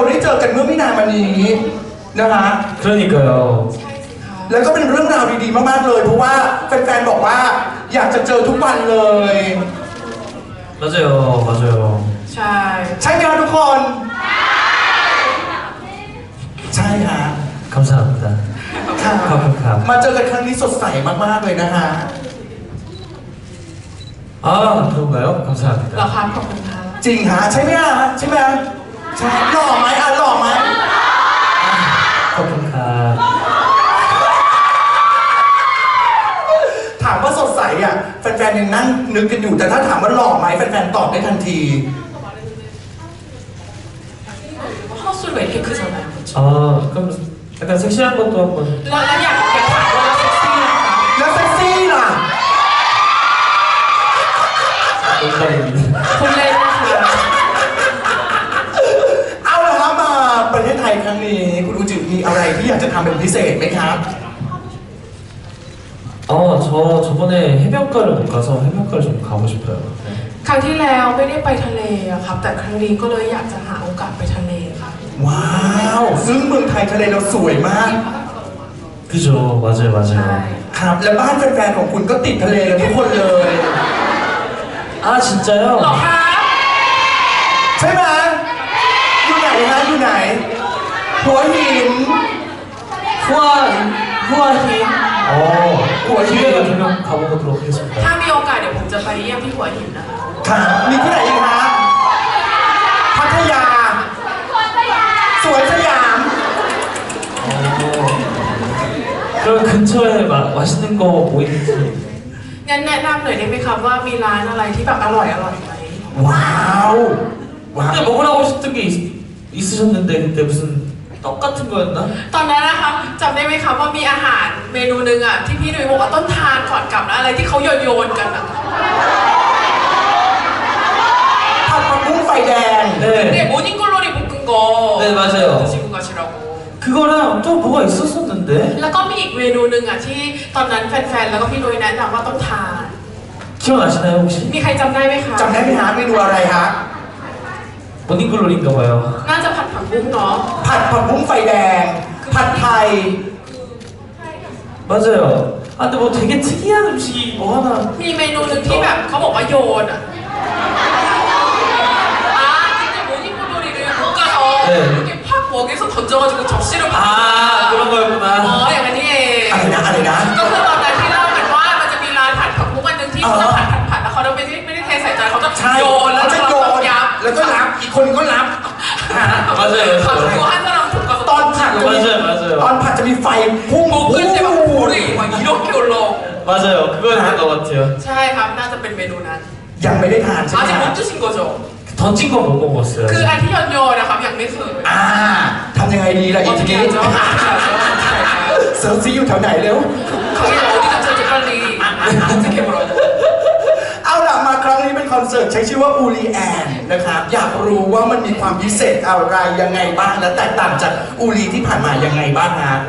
เราได้เจอกันเมื่อไม่นานมานี้นะคะ그เกิ 요. แล้วก็เป็นเรื่องราวดีๆมากๆเลย เพราะว่าแฟนๆบอกว่าอยากจะเจอทุกวันเลย 맞아 요. เจอ.ใช่ใช่ไหมทุกคน ใช่ค่ะ 감사합니 다. ค่ะขอบคุณครับ มาเจอกันครั้งนี้สดใสมากๆเลยนะคะอ๋อ,그런가 요? เหรอ 감사합รา.คาขอบคุณค่ะ จริงหาใช่ไหมฮะใช่ไหมฮะ ใช่หล่อไหมอ่ะหล่อไหม 커플카. ถามว่าสดใสอ่ะแฟนๆยังนั่งนึกกันอยู่แต่ถ้าถามว่าหล่อไหมแฟนๆตอบได้ทันที 하우스가 이렇게 크잖아요. 그렇죠? 아 그럼 약간 섹시한 것도 한번 แล้วแ 해변가를 못 가서 해변가를 좀 가고 싶어요. 네. ครั้งที่แล้วไม่ได้ไปทะเลอะครับ แต่ครั้งนี้ก็เลยอยากจะหาโอกาสไปทะเลครับ ว้าว ซึ่งเมืองไทยทะเลเราสวยมาก 그죠, 맞아요, ใช่ 맞아요. ครับ และบ้านแฟนๆของคุณก็ติดทะเลกันทุกคนเลย 아 진짜요? หรอคะ ใช่ไหมอยู่ไหนฮะอยู่ไหน หัวหิน 후아 후아히. 어, 기회가 되면 가보도록 하겠습니다. ถ้ามีโอกาสเดี๋ยวผมจะไปเยี่ยมที่หัวหินนะคะ ครับมีที่ไหนอีกฮะพัทยา สวนสยาม 어, 그럼 근처에 마, 맛있는 거 뭐 있는지 งั้นแนะนำหน่อยได้ไหมครับว่ามีร้านอะไรที่แบบอร่อยอร่อยไหม ว้าวว้าว 근데 먹으라고 싶던 게 있, 있으셨는데 그때 무슨 떡 같은 거였나? ตอนนั้นนะครับจำได้ไหมครับว่ามีอาหาร เมนูหนึ่งอ่ะที่พี่ดุยบอกว่าต้นทานก่อนกลับนะอะไรที่เขาโยนโยนๆกันอ่ะ ผัดผักบุ้งไฟแดง เด็ 네 โมนิ่งโกโรดิบุกุงโก 네, 맞아요. ชิบุกาชิราโก 그거랑 또 뭐가 있었었는데 แล้วก็มีอีกเมนูหนึ่งอ่ะที่ตอนนั้นแฟนๆ แล้วก็พี่นุ้ยแนะนำว่าต้องทาน 기억나시나요 혹시? มีใครจำได้ไหมคะ จำได้ไหมฮะเมนูอะไรฮะ 모닝글로리인가 봐요 น่าจะผัดผักบุ้งเนาะ ผัดผักบุ้งไฟแดง ผัดไทย 맞아요 아 근데 뭐 되게 특이한 음식이 뭐 하나 มีเมนูหนึ่งที่แบบเขาบอกว่าโยนอ่ะอ่าที่จะโมนิ่งโกโรดิเลยบุกกะเขา เออ 이렇게 팍 먹에서 던져가지고 접시로 아 그런 อ๋อ 거였구나 อย่างนั้นนี่เอง อะไรนะอะไรนะ ก็คือตอนนั้นที่เล่ากันว่ามันจะมีร้านผัดผักบุ้งอันหนึ่งที่เขาจะผัดผัดผัดแล้วเขาไม่ได้ไม่ได้เทใส่จานเขาจะ ใช่ โยนแล้ว เขาจะโยน ยับ แล้วก็รับ อีกคนก็รับอ่า 맞아요 ผัด 맞아요 กูให้สลับถูกกับ ตอนผัดจะมี 맞아요 맞아요 ตอนผัดจะมีไฟพุ่ง หมูขึ้นใช่ไห มโอ้ยว่าอีโรเกียวโล 맞아요 그거였던 것 같아요 ใช่ครับ น่าจะเป็นเมนูนั้น ยังไม่ได้ทานใช่ไหม อาจจะ ฮะ มุจุชิงโกโจ 던진 건 못 먹었어요 คืออันที่โยนโยนนะครับยังไม่เคย อ่าทำยังไงดีล่ะอีกที 어떻게 นี้ 하죠? 어떻게 하죠? 어떻게 할까요? เซิร์ฟซีอยู่แถวไหนเร็ว 거기 어디가 제일 빨리 어떻게 물어요? เอาล่ะมาครั้งนี้เป็นคอนเสิร์ตใช้ชื่อว่าอูรีแอนนะครับ อยากรู้ว่ามันมีความพิเศษอะไรยังไงบ้าง และแตกต่างจากอูรีที่ผ่านมายังไงบ้างฮะ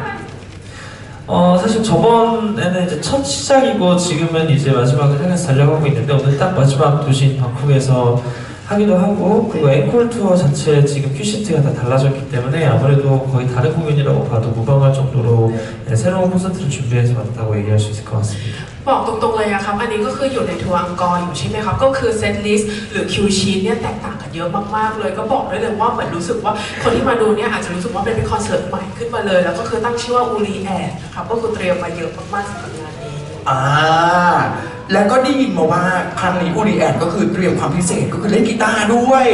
어 사실 저번에는 이제 첫 시작이고 지금은 이제 마지막을 향해서 달려가고 있는데 오늘 딱 마지막 도시인 방콕에서 하기도 하고 그리고 앵콜 투어 자체 지금 큐시트가 다 달라졌기 때문에 아무래도 거의 다른 공연이라고 봐도 무방할 정도로 네, 새로운 콘서트를 준비해서 왔다고 얘기할 수 있을 것 같습니다. บอกตรงๆเลยอะครับ อันนี้ก็คืออยู่ในทัวร์อังกอร์อยู่ใช่ไหมครับ ก็คือเซตลิสต์หรือคิวชีนเนี่ยแตกต่างกันเยอะมากๆเลย ก็บอกได้เลยว่าเหมือนรู้สึกว่าคนที่มาดูเนี่ยอาจจะรู้สึกว่าเป็นเป็นคอนเสิร์ตใหม่ขึ้นมาเลย แล้วก็คือตั้งชื่อว่าอูรีแอดนะครับ ก็คือเตรียมมาเยอะมากๆสำหรับงานนี้ อ่า แล้วก็ได้ยินมาว่าครั้งนี้อูรีแอนก็คือเตรียมความพิเศษก็คือเล่นกีตาร์ด้วย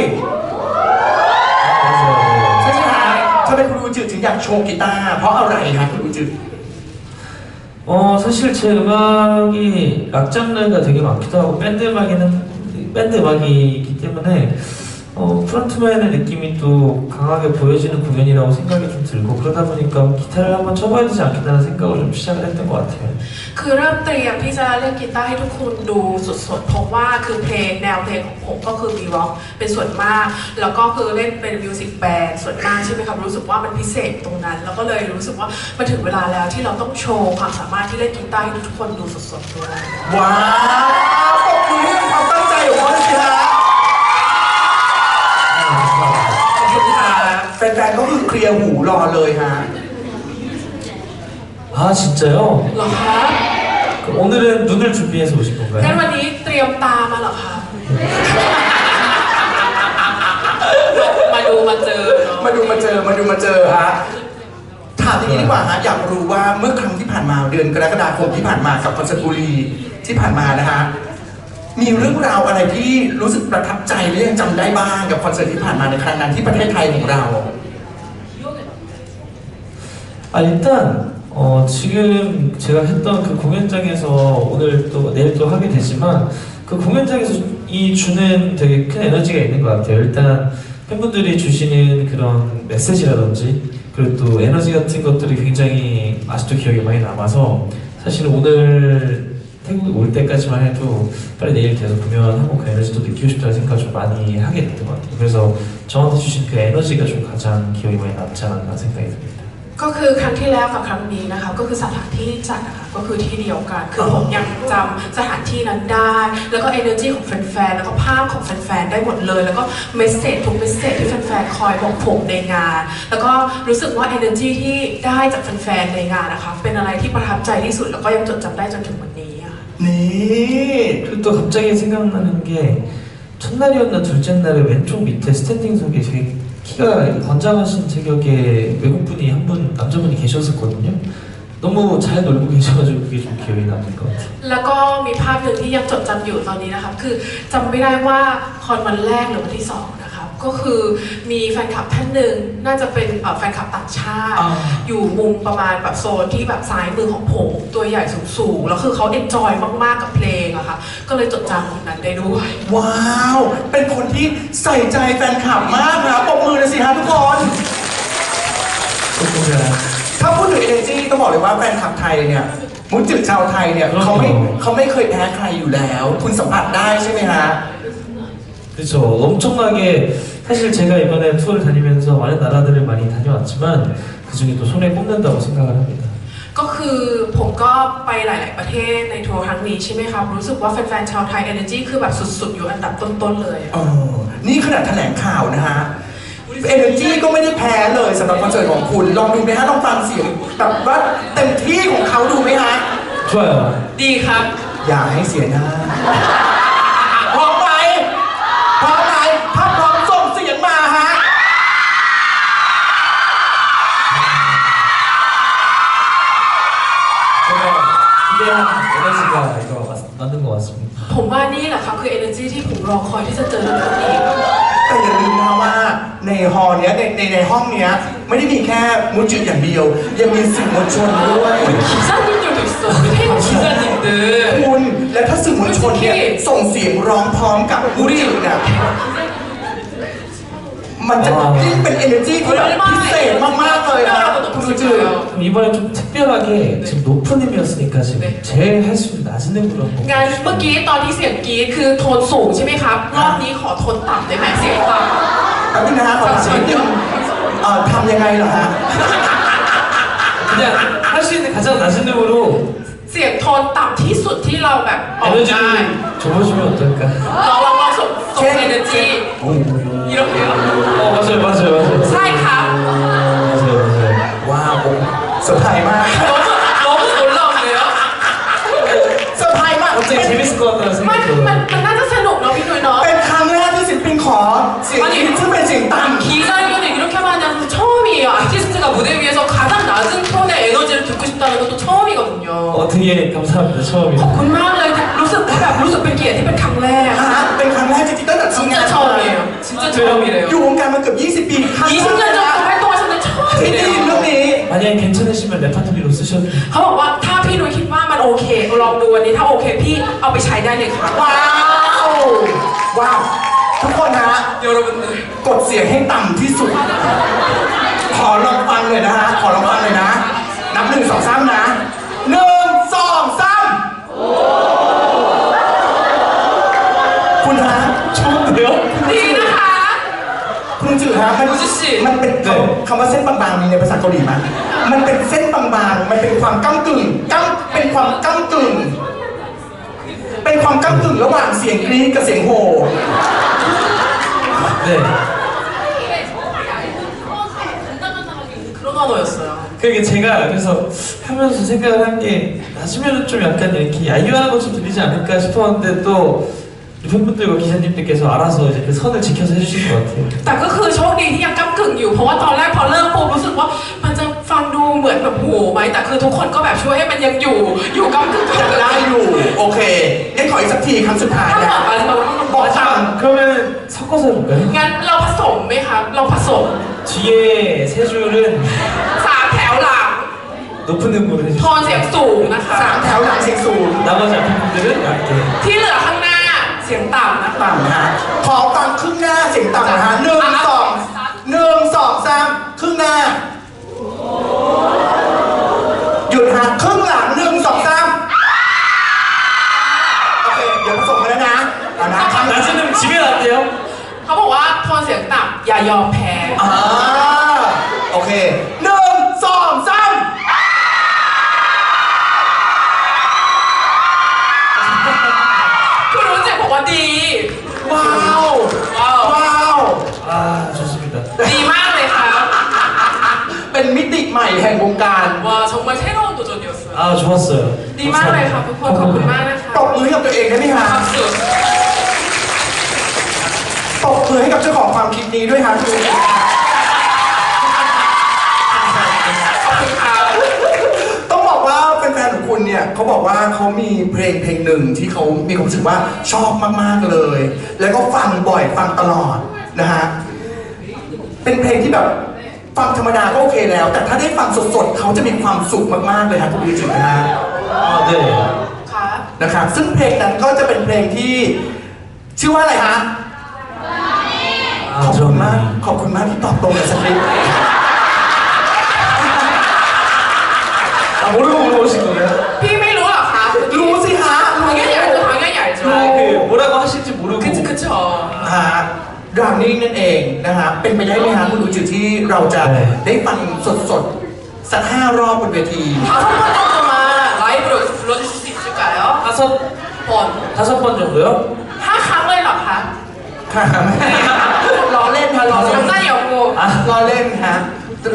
ใช่ไหมฮะทำไมคุณอูจือถึงอยากโชว์กีตาร์เพราะอะไรฮะคุณอูจือ 어 사실 제 음악이 락 장르가 되게 많기도 하고 밴드 음악에는 밴드 음악이기 때문에 어 어, 프론트맨의 느낌이 또 강하게 보여지는 공연이라고 생각이 좀 들고 그러다 보니까 기타를 한번 쳐봐야 되지 않겠다는 생각을 좀 시작을 했던 것 같아요. คือเริ่มเตรียมที่จะเล่นกีตาร์ให้ทุกคนดูสดๆเพราะว่าคือเพลงแนวเพลงของผมก็คือมีร็อกเป็นส่วนมาก แล้วก็คือเล่นเป็นมิวสิกแบนด์ส่วนมากใช่ไหมครับรู้สึกว่ามันพิเศษตรงนั้น แล้วก็เลยรู้สึกว่ามันถึงเวลาแล้วที่เราต้องโชว์ความสามารถที่เล่นกีตาร์ให้ทุกคนดูสดๆด้วย ว้าวปรบมือให้กับความตั้งใจของเขาสิฮะข แฟนๆก็คือเคลียร์หูรอเลยฮะ 아 진짜요? เหรอคะ 그럼 오늘은 눈을 준비해서 오신 งั้น 건가요? วันนี้เตรียมตามาเหรอคะมาดูมาเจอเนอะ มาดูมาเจอมาดูมาเจอฮะถามอย่างนี้ดีกว่าฮะอยากรู้ว่าเมื่อครั้งที่ผ่านมาเดือนกรกฎาคมที่ผ่านมากับคอนเสิร์ตบุรีที่ผ่านมานะฮะ มีเรื่องราวอะไรที่รู้สึกประทับใจและยังจำได้บ้างกับคอนเสิร์ตที่ผ่านมาในครั้งนั้นที่ประเทศไทยของเรา 아 일단 어, 지금 제가 했던 그 공연장에서 오늘 또 내일 또 하게 되지만 그 공연장에서 이 주는 되게 큰 에너지가 있는 것 같아요. 일단 팬분들이 주시는 그런 메시지라든지 그리고 또 에너지 같은 것들이 굉장히 아직도 기억에 많이 남아서 사실 오늘 태국에 올 때까지만 해도 빨리 내일 돼서 공연하고 그 에너지도 느끼고 싶다는 생각을 좀 많이 하게 됐던 것 같아요. 그래서 저한테 주신 그 에너지가 좀 가장 기억에 많이 남지 않았나 생각이 듭니다. ก็คือครั้งที่แล้วกับครั้งนี้นะคะก็คือสถานที่จัดนะคะก็คือที่เดียวกัน คือผมยังจำสถานที่นั้นได้ แล้วก็ energy ของแฟนๆแล้วก็ภาพของแฟนๆได้หมดเลย แล้วก็เมสเซจทุกเมสเซจที่แฟนๆคอยบอกผมในงาน แล้วก็รู้สึกว่า energy ที่ได้จากแฟนๆในงานนะคะเป็นอะไรที่ประทับใจที่สุดแล้วก็ยังจดจำได้จนถึงวัน น นี้อะค่ะ นี่ 그리고 또 갑자기 생각나는 게 첫날이었나 둘째 날에 왼쪽 밑에 스탠딩석에 되게 키가 건장하신 체격의 외국분이 한 분 남자분이 계셨었거든요. 너무 잘 놀고 계셔가지고 그게 좀 기억에 남는 것 같아요. แล้วก็มีภาพหนึ่งที่ยังจดจำอยู่ตอนนี้นะครับ คือจำไม่ได้ว่าคอนวันแรกหรือวันที่สองนะครับ ก็คือมีแฟนคลับท่านหนึ่งน่าจะเป็นเอ่อแฟนคลับต่างชาติ อ่า อยู่มุมประมาณแบบโซนที่แบบซ้ายมือของผมตัวใหญ่สูงๆ แล้วคือเขาเอนจอยมากๆกับเพลงอะค่ะ ก็เลยจดจำตรงนั้นได้ด้วย ว้าว เป็นคนที่ใส่ใจแฟนคลับมากนะปรบมือเลยสิฮะทุกคน 조금 ถ้าพูดถึง energy ต้องบอกเลยว่าแฟนคลับไทยเนี่ย มุจิชาวไทยเนี่ยเขาไม่เขาไม่เคยแพ้ใครอยู่แล้ว คุณสัมผัสได้ใช่ไหมฮะ 그렇죠. 엄청나게 사실 제가 이번에 투어를 다니면서 많은 나라들을 많이 다녀왔지만 그 중에 또 손에 꼽는다고 생각을 합니다. ก็คือผมก็ไปหลาย ๆ ประเทศในทัวร์ครั้งนี้ใช่ไหมครับ รู้สึกว่าแฟน ๆ ชาวไทย energy คือแบบสุด ๆ อยู่อันดับต้น ๆ เลย เออนี่ขนาดแถลงข่าวนะฮะ energy ก็ไม่ได้แพ้เลยสำหรับคอนเสิร์ตของคุณ ลองดูไหมฮะ ลองฟังเสียงแบบว่าเต็มที่ของเขาดูไหมฮะ 좋아요. ดีครับ อย่าให้เสียหน้า 제가 기대한 에너지가 이거 맞, 맞는 것 같습니다. ผมว่านี่แหละครับคือ energy ที่ผมรอคอยที่จะเจอทุกคนอีก แต่อย่าลืมนะว่าในฮอลล์เนี้ยในในในห้องเนี้ยไม่ได้มีแค่มุจิอย่างเดียว ยังมีสื่อมวลชนด้วย 기자님들도 있어 우리 태국 기자님들 คุณและถ้าสื่อมวลชนเนี่ยส่งเสียงร้องพร้อมกับมุจิเนี่ยมันจะยิ่งเป็น energy ที่ 이번에 좀 특별하게 지금 높은 음이었으니까 지금 네. 제일 할 수 있는 낮은 음으로 한번 งานเมื่อกี้ตอนที่เสียงกรีดคือโทนสูงใช่ไหมครับ รอบนี้ขอโทนต่ำได้ไหมเสียงต่ำ แป๊บนึงนะฮะขอถามนิดนึงเอ่อทำยังไงเหรอฮะ 그냥 할 수 있는 가장 낮은 음으로 เสียงโทนต่ำที่สุดที่เราแบบออกได้ 에너지를 줘보시면 어떨까? ลองลองลองส่งส่ง energy นี่เราเห็น 어 맞아요 맞아요 맞아요 ใช่ครับ 맞아요 맞아요 ว้าวผม เซอร์ไพรส์มาก 너무 너무 놀라운데요? เซอร์ไพรส์มาก 갑자기 재밌을 것 같다는 มัน 생각이 มัน 들어요 มันน่าจะสนุกเนาะพี่นุ้ยเนาะ เป็นครั้งแรกที่ศิลปินขอเสียงอินซึ่งเป็นเสียงต่ำ 기자님은 이렇게 많이 하는 거 처음이에요. 아티스트가 무대 위에서 가장 낮은 톤의 에너지를 듣고 싶다는 것도 처음이거든요. 어 되게 감사합니다 처음이라 ขอบคุณมากเลยรู้สึกว่าแบบรู้สึกเป็นเกียรติที่เป็นครั้งแรก นะฮะเป็นครั้งแรกจริงๆตั้งแต่ทำงาน 진짜 처음이에요. 진짜 처음이래요. อยู่วงการมาเกือบ 20 ปีครั้ง 20년 แรก 정도 활동하셨는데 ที่ได้ยินเรื่อง 처음이래요. นี้ 만약에 괜찮으시면 레파토리로 쓰셔도 돼요 เขาบอกว่าถ้าพี่นุ้ยคิดว่ามันโอเคลองดูวันนี้ถ้าโอเคพี่เอาไปใช้ได้เลยค่ะ ว้าว ว้าว ทุกคนฮะ 여러분들 กดเสียงให้ต่ำที่สุด ขอลองฟังเลยนะฮะ ขอลองฟังเลยนะ นับหนึ่งสองสามนะหนึ่งสองสามคุณฮะ 좋은데요? 니นะคะ คุณจือฮะมัน คุณจือสิ มันเป็นคำคำว่าเส้นบางๆมีในภาษาเกาหลีไหม มันเป็นเส้นบางๆ มันเป็นความก้ากึ่งก้าเป็นความก้ากึ่ง เป็นความก้ากึ่งระหว่างเสียงกรี๊ดกับเสียงโห่ 네. 그런 언어였어요. 그게 제가 그래서 하면서 생각을 한 게 낮으면 좀 약간 이렇게 야유하는 것좀 들리지 않을까 싶었는데 또 우리 팬분들과 기자님들께서 알아서 이제 그 선을 지켜서 해주신 것 같아요. แต่ก็คือโชคดีที่ยังก้ากึ่งอยู่ เพราะว่าตอนแรกพอเริ่มปุ๊บรู้สึกว่ามันจะฟังดู เหมือนแบบโหไหมแต่คือทุกคนก็แบบช่วยให้มันยังอยู่ อยู่ก้ากึ่ง ยังได้อยู่ โอเคงั้นขออีกสักทีคำสุดท้าย ถ้า นะ บอกมาเรา บอกตาม 그러면 섞어서 해볼까요? งั้นเราผสมไหมครับ เราผสม 뒤에 세 줄은 สามแถวหลัง 높은 음으로 โท 해주시고 นเสียงสูงนะคะ สามแถวหลังเสียงสูง 나머지 앞에 분들은 얇게 ที่เหลือข้างหน้าเสียงต่ำนะคะ ต่ำนะฮะขอฟังครึ่งหน้าเสียงต่ำนะฮะหนึ่งสองหนึ่งสองสามครึ่งหน้า ย่ายอมแพ้ อ่าโอเคหนึ่งสองสาม คุณรู้สึกบอกว่าดี ว้าว ว้าว ว้าว 아 좋습니다. ดีมากเลยครับ เป็นมิติใหม่แห่งวงการ 와 정말 새로운 도전이었어요. 아 좋았어요. ดีมากเลยครับทุกคนขอบคุณมากนะคะ ตบมือให้กับตัวเองได้ไหมฮะ 박수. ตบ มือให้กับเจ้าของความคิดนี้ด้วยฮะคือขอบคุณครับต้องบอกว่าแฟนๆของคุณเนี่ยเขาบอกว่าเขามีเพลงเพลงหนึ่งที่เขามีความรู้สึกว่าชอบมากๆเลย แล้วก็ฟังบ่อยฟังตลอดนะฮะเป็นเพลงที่แบบฟังธรรมดาก็โอเคแล้ว แต่ถ้าได้ฟังสดๆเขาจะมีความสุขมากๆเลยฮะคุณดีจินะฮะ아 네. ครับนะครับซึ่งเพลงนั้นก็จะเป็นเพลงที่ชื่อว่าอะไรฮะ ขอบคุณมาก ขอบคุณมากที่ตอบตรงกับสคริปต์ 아 모르고 물어보신 거예요? พี่ไม่รู้เหรอคะ รู้สิฮะรู้ 당연히 알죠, 당연히 알죠. 아, 그 뭐라고 하실지 모르고 그쵸, 그쵸. ฮะดรามิ่งนั่นเองนะฮะเป็นไปได้ไหมฮะคุณดูจิที่เราจะได้ฟังสดๆ สักห้ารอบบนเวที 다섯 번 정도만 라이브로 불러주실 수 있을까요? 다섯 번. 다섯 번 정도요? ห้าครั้งเลยเหรอคะ ค่ะล้อเล่นฮะล้อเล่น 장난이었고 ล้อเล่นฮะ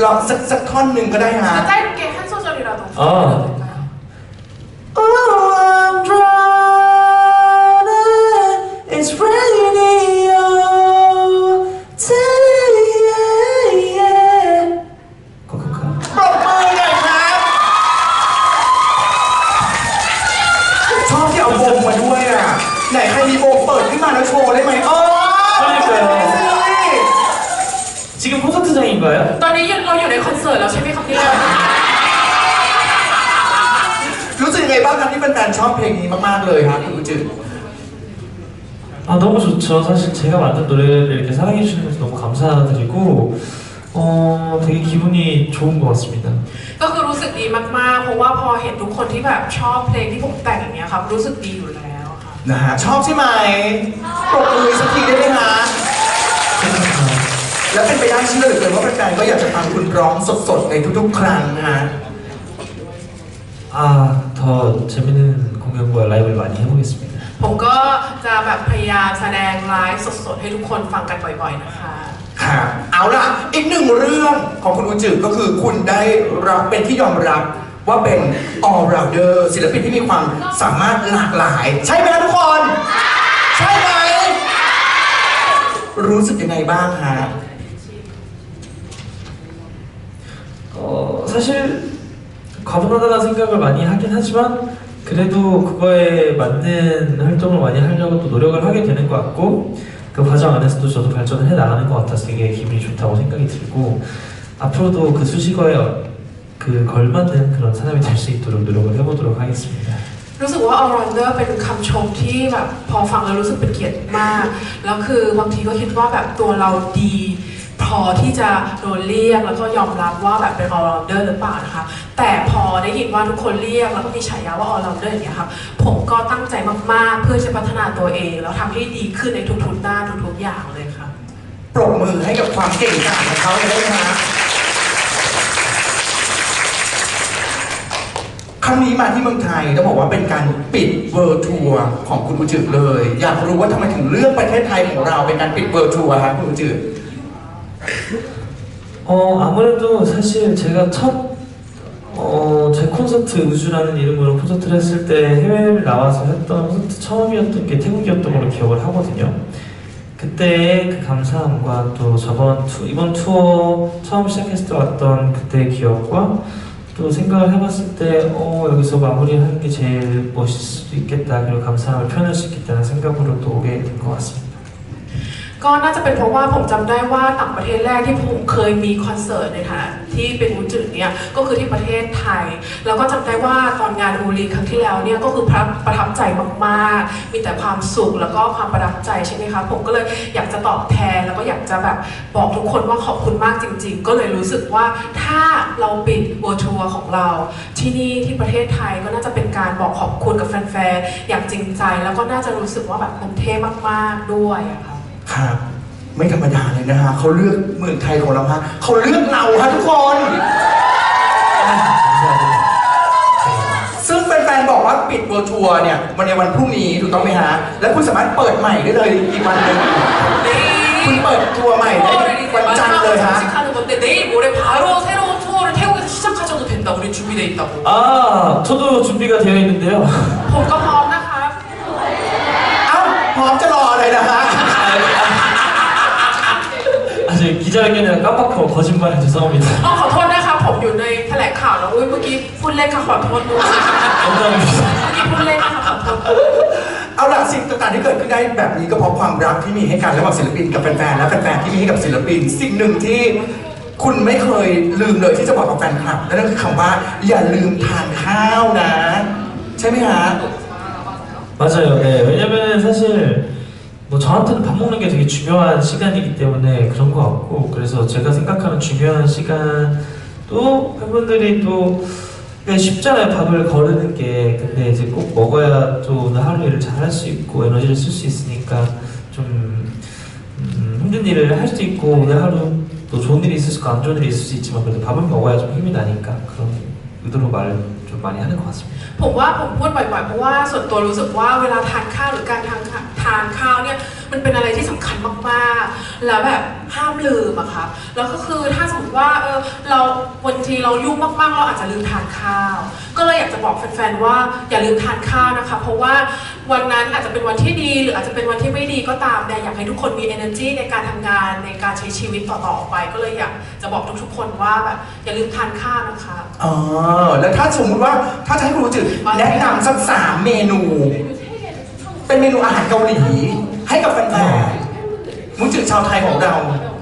ลองสักสักท่อนหนึ่งก็ได้ฮะ 짧게 한 소절이라도 어. 부탁드릴까요? Oh, เราอยู่ในคอนเสิร์ตแล้วใช่ไหมครับเนี่ย รู้สึกยังไงบ้างครับที่แฟนๆชอบเพลงนี้มากๆเลยครับคุณจืด 아 너무 좋죠. 사실 제가 만든 노래를 이렇게 사랑해 주시는 것도 너무 감사드리고 어 되게 기분이 좋은 것 같습니다. ก็คือรู้สึกดีมากๆ เพราะว่าพอเห็นทุกคนที่แบบชอบเพลงที่ผมแต่งอย่างเงี้ยครับ รู้สึกดีอยู่แล้วครับ นะฮะชอบใช่ไหมปรบมือสักทีได้ไหมฮะ แล้วเป็นไปได้เชื่อเหลือเกินว่าแฟนๆก็อยากจะฟังคุณร้องสดๆในทุกๆ ครั้งนะฮะ 아 더 재밌는 공연과 라이브를 많이 해보겠습니다. ผมก็จะแบบพยายามแสดงไลฟ์สดๆ ให้ทุกคนฟังกันบ่อยๆ นะคะ ค่ะเอาล่ะ อีกหนึ่งเรื่องของคุณอุจืก็คือคุณได้รับเป็นที่ยอมรับว่าเป็น all rounder ศิลปินที่มีความสามารถหลากหลาย ใช่ไหมทุกคน ใช่ไหม รู้สึกยังไงบ้างฮะ 사실 과분하다는 생각을 많이 하긴 하지만 그래도 그거에 맞는 활동을 많이 하려고 또 노력을 하게 되는 것 같고 그 과정 안에서도 저도 발전을 해 나가는 것 같아서 되게 기분이 좋다고 생각이 들고 앞으로도 그 수식어에 그 걸맞는 그런 사람이 될 수 있도록 노력을 해보도록 하겠습니다. รู้สึกว่า all rounder เป็นคำชมที่แบบพอฟังแล้วรู้สึกเป็นเกียรติมาก แล้วคือบางทีก็คิดว่าแบบตัวเราดี พอที่จะโดนเรียกแล้วก็ยอมรับว่าแบบเป็น all rounder หรือเปล่านะคะ แต่พอได้ยินว่าทุกคนเรียกแล้วก็มีฉายาว่า all rounder อย่างเงี้ยครับผมก็ตั้งใจมากๆ เพื่อจะพัฒนาตัวเอง แล้วทำให้ดีขึ้นในทุกๆด้านทุกๆอย่างเลยค่ะปรบมือให้กับความเก่งกาจของเขาเลยได้ไหมฮะครั้งนี้มาที่เมืองไทยต้องบอกว่าเป็นการปิดเวิร์ทัวร์ของคุณอุจึเลย อยากรู้ว่าทำไมถึงเลือกประเทศไทยของเราเป็นการปิดเวิร์ทัวร์ครับคุณอุจึ 어, 아무래도 사실 제가 첫, 어, 제 콘서트 우주라는 이름으로 콘서트를 했을 때 해외를 나와서 했던 콘서트 처음이었던 게 태국이었던 걸로 기억을 하거든요. 그때의 그 감사함과 또 저번 투, 이번 투어 처음 시작했을 때 왔던 그때의 기억과 또 생각을 해봤을 때, 어, 여기서 마무리하는 게 제일 멋있을 수도 있겠다. 그리고 감사함을 표현할 수 있겠다는 생각으로 또 오게 된 것 같습니다. ก็น่าจะเป็นเพราะว่าผมจำได้ว่าต่างประเทศแรกที่ผมเคยมีคอนเสิร์ตในฐานะที่เป็นมูจืดเนี่ยก็คือที่ประเทศไทย แล้วก็จำได้ว่าตอนงานอูรีครั้งที่แล้วเนี่ยก็คือประประทับใจมากๆ มีแต่ความสุขแล้วก็ความประทับใจใช่ไหมคะผมก็เลยอยากจะตอบแทนแล้วก็อยากจะแบบบอกทุกคนว่าขอบคุณมากจริง ๆ ก็เลยรู้สึกว่าถ้าเราปิดวัวทัวร์ของเรา ที่นี่ที่ประเทศไทยก็น่าจะเป็นการบอกขอบคุณกับแฟนๆอย่างจริงใจ แล้วก็น่าจะรู้สึกว่าแบบมันเท่มาก ๆด้วยอะค่ะ ครับ ไม่ธรรมดาเลยนะฮะเขาเลือกเมืองไทยของเราฮะเขาเลือกเราฮะทุกคน ซึ่งแฟนๆบอกว่าปิดเวิร์ทัวร์เนี่ยวันในวันพรุ่งนี้ถูกต้องไหมฮะ และคุณสามารถเปิดใหม่ได้เลยอีกวันหนึ่งคุณเปิดทัวร์ใหม่ได้ 투어를 이제 วันจันทร์เลย 마지막으로 ฮะ 장식하는 건데 내일 모레 바로 새로운 투어를 태국에서 시작하셔도 된다. 우리 준비돼 있다고. 아, 저도 준비가 되어 있는데요. ผมก็ 거짓말해 죄송합니다. อ๋อขอโทษนะคะผมอยู่ในแถลงข่าวแล้วอุ้ยเมื่อกี้พูดเล่นค่ะขอโทษด้วย 감사합니다. เมื่อกี้พูดเล่นนะคะขอโทษ เอาล่ะสิ่งต่างๆที่เกิดขึ้นได้แบบนี้ก็เพราะความรักที่มีให้กันระหว่างศิลปินกับแฟนๆและแฟนๆที่มีให้กับศิลปิน สิ่งหนึ่งที่คุณไม่เคยลืมเลยที่จะบอกกับแฟนคลับนั่นก็คือคำว่า อย่าลืมทานข้าวนะ ใช่ไหมฮะ 맞아요. 네. 왜냐면 사실 뭐 저한테는 밥 먹는 게 되게 중요한 시간이기 때문에 그런 것 같고 그래서 제가 생각하는 중요한 시간도 팬분들이 또 그냥 쉽잖아요. 밥을 거르는 게 근데 이제 꼭 먹어야 또 오늘 하루 일을 잘 할 수 있고 에너지를 쓸 수 있으니까 좀 음, 힘든 일을 할 수도 있고 오늘 하루 또 좋은 일이 있을 수 있고 안 좋은 일이 있을 수 있지만 그래도 밥은 먹어야 좀 힘이 나니까 그런 의도로 말을 좀 많이 하는 것 같습니다. ผมว่าผมพูดบ่อยๆ เพราะว่าส่วนตัวรู้สึกว่าเวลาทานข้าวหรือการทานข้าวทานข้าวเนี่ย มันเป็นอะไรที่สำคัญมากๆ แล้วแบบห้ามลืมอะค่ะ แล้วก็คือถ้าสมมติว่าเออเราวันทีเรายุ่งมากๆ เราอาจจะลืมทานข้าว ก็เลยอยากจะบอกแฟนๆว่าอย่าลืมทานข้าวนะคะ เพราะว่าวันนั้นอาจจะเป็นวันที่ดี หรืออาจจะเป็นวันที่ไม่ดีก็ตามแต่อยากให้ทุกคนมี energy ในการทำงานในการใช้ชีวิตต่อๆไป ก็เลยอยากจะบอกทุกๆคนว่าแบบอย่าลืมทานข้าวนะคะอ๋อแล้วถ้าสมมติว่าถ้าจะให้ครูจืดแนะนำสักสามเมนู เป็นเมนูอาหารเกาหลี ให้กับแฟนๆมุจืดชาวไทยของเรา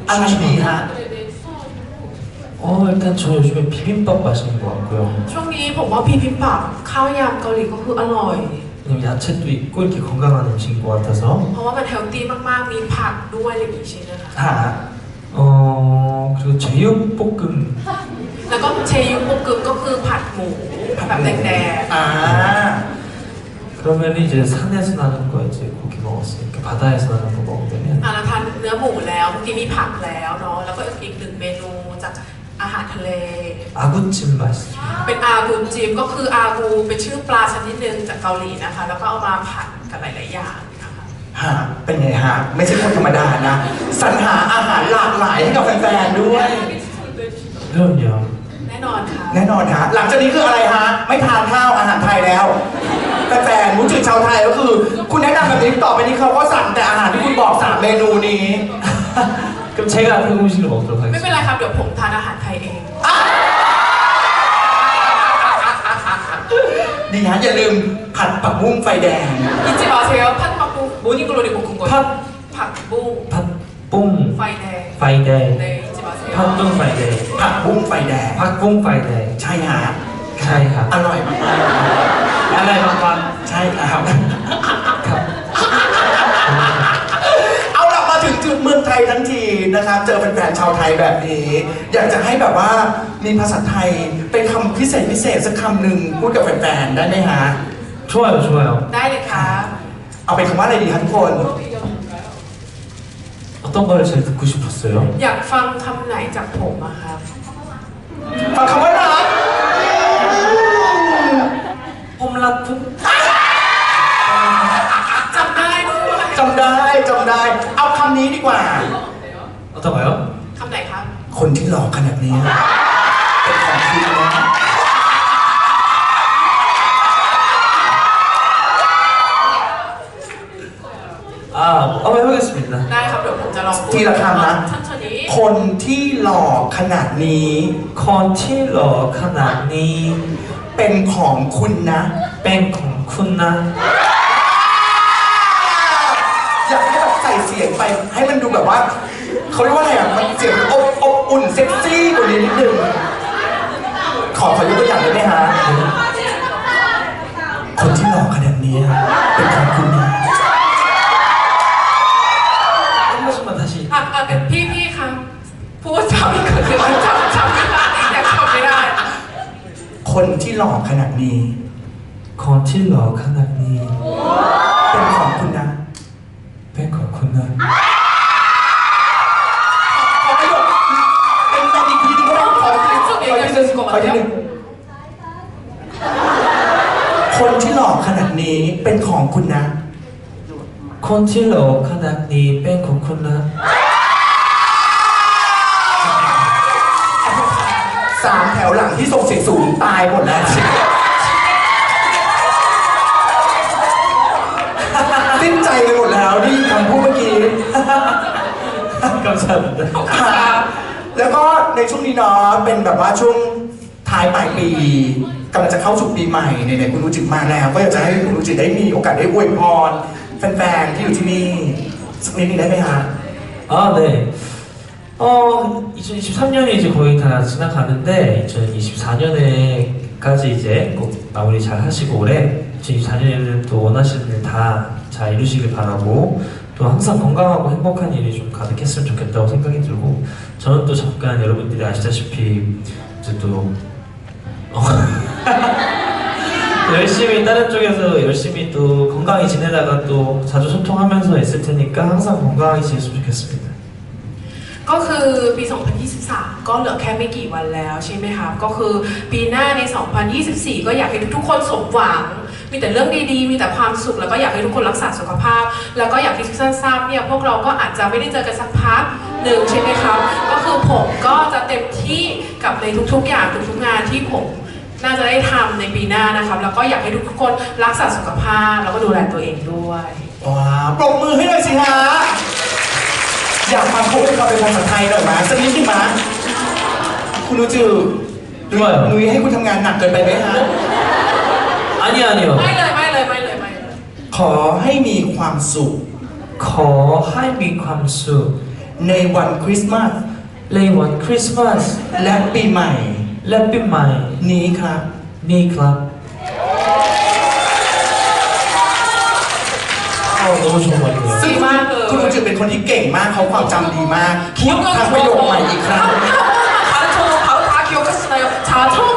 อะไรดีฮะ 어 일단 저 요즘에 비빔밥 맛있는 것 같고요. ช่วงนี้ผมว่าพีพิมบับข้าวยำเกาหลีก็คืออร่อย 왜냐면 야채도 있고 이렇게 건강한 음식인 것 같아서 เพราะว่ามันเฮลตี้มาก ๆ มีผักด้วยอะไรอย่างนี้ใช่ไหมคะ ฮะ 어 그리고 제육볶음 แล้วก็เชยุบุกึมก็คือผัดหมูแบบแดง อ่า 그러면 이제 산에서 나는 거 이제 고기 먹었으니까 바다에서 나는 거 먹으면 ๆอ่ะเราทานเนื้อหมูแล้วเมื่อกี้มีผักแล้วเนาะ แล้วก็อีกหนึ่งเมนูจากอาหารทะเล 아구찜 맛있죠. เป็นอากูจิมก็คืออากูเป็นชื่อปลาชนิดหนึ่งจากเกาหลีนะคะ แล้วก็เอามาผัดกับหลาย ๆ อย่างนะคะ ฮะ เป็นไงฮะ ไม่ใช่คนธรรมดานะสรรหาอาหารหลากหลายให้กับแฟนๆด้วย 그럼요. แน่นอนค่ะ แน่นอนฮะ หลังจากนี้คืออะไรฮะ ไม่ทานข้าวอาหารไทยแล้ว แฟนๆมุจืดชาวไทยก็คือ คุณแนะนำแบบนี้ต่อไปนี้เขาก็สั่งแต่อาหารที่คุณบอกสามเมนูนี้ 그럼 제가 태국 음식을 먹도록 ไม่เป็น 하겠습니다. ไรครับ เดี๋ยวผมทานอาหารไทยเอง ดีฮะ อย่าลืมผัดผักบุ้งไฟแดง 잊지 마세요. 팥밥국 모닝글로리 볶은 거예요. 팥 팥부 팥뽕 파이네. 파이데 네 잊지 마세요. 팥똥 파이데 ผักบุ้งไฟแดง 팥뽕 파이데 ใช่ฮะ 차이하 อร่อยมาก 알라이 맘맘 นะครับ เอาล่ะมาถึงจุดเมืองไทยทั้งทีนะครับ เจอแฟนๆชาวไทยแบบนี้ อยากจะให้แบบว่ามีภาษาไทยเป็นคำพิเศษพิเศษสักคำหนึ่งพูดกับแฟนๆได้ไหมฮะ 좋아요, 좋아요. ได้เลยครับ เอาเป็นคำว่าอะไรดีครับทุกคน 어떤 걸 제일 듣고 싶었어요? อยากฟังคำไหนจากผมอะครับ ฟังคำว่ารัก ก มละทุกจำได้ด้วยจำได้จำได้ เอาคำนี้ดีกว่า เอาต่อไปเหรอคำไหนครับ คนที่หลอกขนาดนี้เป็นของจริงนะอ่เอาไปให้สิบนะได้ครับเดี๋ยวผมจะลองพูดทีละคำนะท่านชนีคนที่หลอกขนาดนี้ คนที่หลอกขนาดนี้ เป็นของคุณนะ 뺑콩쿠나 อยากให้แบบใส่เสียงไปให้มันดูแบบว่า เขาเรียกว่าอะไรอ่ะ มันเสียงอบอบอุ่นเซ็กซี่กว่านี้นิดนึง ขอขอยกตัวอย่างได้ไหมฮะ คนที่หล่อขนาดนี้ เป็นของคุณนะ 한 번씩만 다시 อ่ะอ่ะพี่พี่ครับ พูดจำอีกคือจำจำไม่ได้อยากจำไม่ได้ คนที่หล่อขนาดนี้ คนที่หล่อขนาดนี้ เป็นของคุณนะ เป็นของคุณนะขอประโเป็นตอนอีทีนึงก็ขอประโยคขอปรประโยคคนที่หล่อขนาดนี้เป็นของคุณนะ คนที่หล่อขนาดนี้เป็นของคุณนะสามแถวหลังที่ส่งเสียงสูงตายหมดแล้ว 감사합니다. แล้วก็ในช่วงนี้เนาะเป็นแบบว่าช่วงท้ายปลายปีกำลังจะเข้าสู่ปีใหม่เนี่ยๆคุณรู้จิกมาแล้ว ก็อยากจะให้คุณรู้จิกได้มีโอกาสได้อวยพรแฟนๆที่อยู่ที่นี่สักนิดนึงได้ไหมฮะ 아, 네. 어, 2023년이 이제 거의 다 지나가는데 2024년에까지 이제 꼭 마무리 잘 하시고 올해 2024년에는 또 원하시는 일 다 잘 이루시길 바라고 또 항상 건강하고 행복한 일이 좀 가득했으면 좋겠다고 생각이 들고 저는 또 잠깐 여러분들이 아시다시피 이제 또 어, 또 열심히 다른 쪽에서 열심히 또 건강히 지내다가 또 자주 소통하면서 있을 테니까 항상 건강하게 지냈으면 좋겠습니다. ก็คือปี 2023 ก็เหลือแค่ไม่กี่วันแล้วใช่ไหมครับ ก็คือปีหน้าใน 2024 ก็อยากให้ทุกๆคนสมหวัง มีแต่เรื่องดีๆ มีแต่ความสุข แล้วก็อยากให้ทุกคนรักษาสุขภาพ แล้วก็อยากที่ทุกท่านทราบเนี่ยพวกเราก็อาจจะไม่ได้เจอกันสักพักหนึ่งใช่ไหมครับ ก็คือผมก็จะเต็มที่กับในทุกๆ อย่างทุกๆงานที่ผมน่าจะได้ทำในปีหน้านะครับ แล้วก็อยากให้ทุกๆคนรักษาสุขภาพ แล้วก็ดูแลตัวเองด้วยว้าวปรบมือให้หน่อยสิฮะอยากฟังเขาเป็นคำเป็นภาษาไทยหน่อยมั้ยสักนิดหนึงมั้ยคุณรู้จือนุ้ยด้วยเหรอนุ้ยให้คุณทำงานหนักเกินไปไหมฮะ 아니요 아니요 ไม่เลยไม่เลยไม่เลยไม่เลย ขอให้มีความสุข 거하이미 ความสุ ในวันคริสต์มาส 레이원 크리스마스 และปีใหม่ 랩빈마이 นี้ครับ 니클럽 어 너무 좋은 말이네요 ซึ่ง ดีมากเลย คุณรู้จือเป็นคนที่เก่งมากเขาความจำดีมากพูด 기억력 ทำประโยคใหม่อีกครั้ง 가르쳐 바로 다 기억했어요. 자, 처음부터 시작.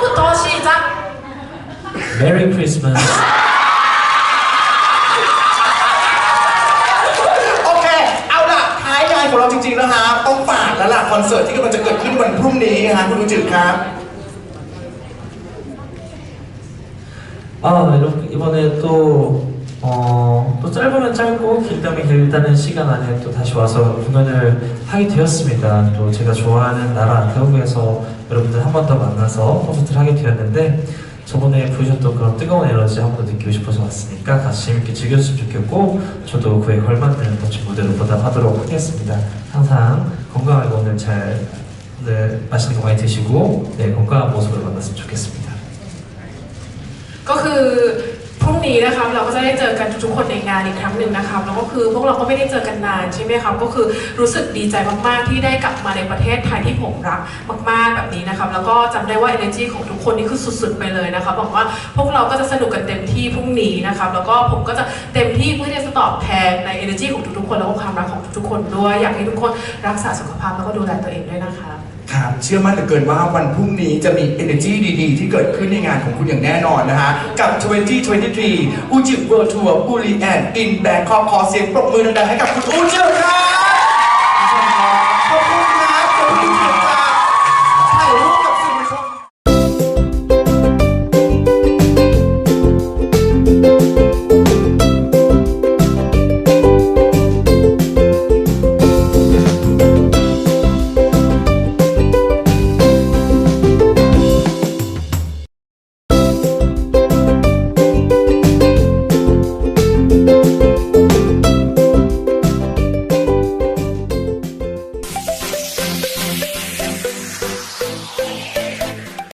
메리 크리스마스 โอเค เอาล่ะ ท้ายงานของเราจริงๆแล้วฮะ ต้องฝากแล้วล่ะ คอนเสิร์ตที่กำลังจะเกิดขึ้นวันพรุ่งนี้ฮะคุณรู้จือครับ 아 이렇게 이번에 또 어, 또 짧으면 짧고 길다면 길다는 시간 안에 또 다시 와서 공연을 하게 되었습니다. 또 제가 좋아하는 나라 태국에서 여러분들 한 번 더 만나서 콘서트를 하게 되었는데 저번에 보여줬던 그런 뜨거운 에너지 한 번 더 느끼고 싶어서 왔으니까 같이 재밌게 즐겼으면 좋겠고 저도 그에 걸맞는 멋진 무대로 보답하도록 하겠습니다. 항상 건강하게 오늘 잘 오늘 맛있는 거 많이 드시고 네, 건강한 모습으로 만났으면 좋겠습니다. ก็คือ พรุ่งนี้นะครับเราก็จะได้เจอกันทุกๆคนในงานอีกครั้งหนึ่งนะครับแล้วก็คือพวกเราก็ไม่ได้เจอกันนานใช่ไหมครับก็คือรู้สึกดีใจมากๆที่ได้กลับมาในประเทศไทยที่ผมรักมากๆแบบนี้นะครับแล้วก็จำได้ว่า energy ของทุกคนนี่คือสุดๆไปเลยนะครับบอกว่าพวกเราก็จะสนุกกันเต็มที่พรุ่งนี้นะครับแล้วก็ผมก็จะเต็มที่เพื่อที่จะตอบแทนใน energy ของทุกๆคนแล้วก็ความรักของทุกๆคนด้วย อยากให้ทุกคนรักษาสุขภาพแล้วก็ดูแลตัวเองด้วยนะคะครับเชื่อมั่นเหลือเกินว่าวันพรุ่งนี้จะมี energy ดีๆ ที่เกิดขึ้นในงานของคุณอย่างแน่นอนนะฮะกับ 2023อูจิ World Tour บูรีแอนด์อินแบงคอกขอเสียงปรบมือดังๆให้กับคุณอูจิครับ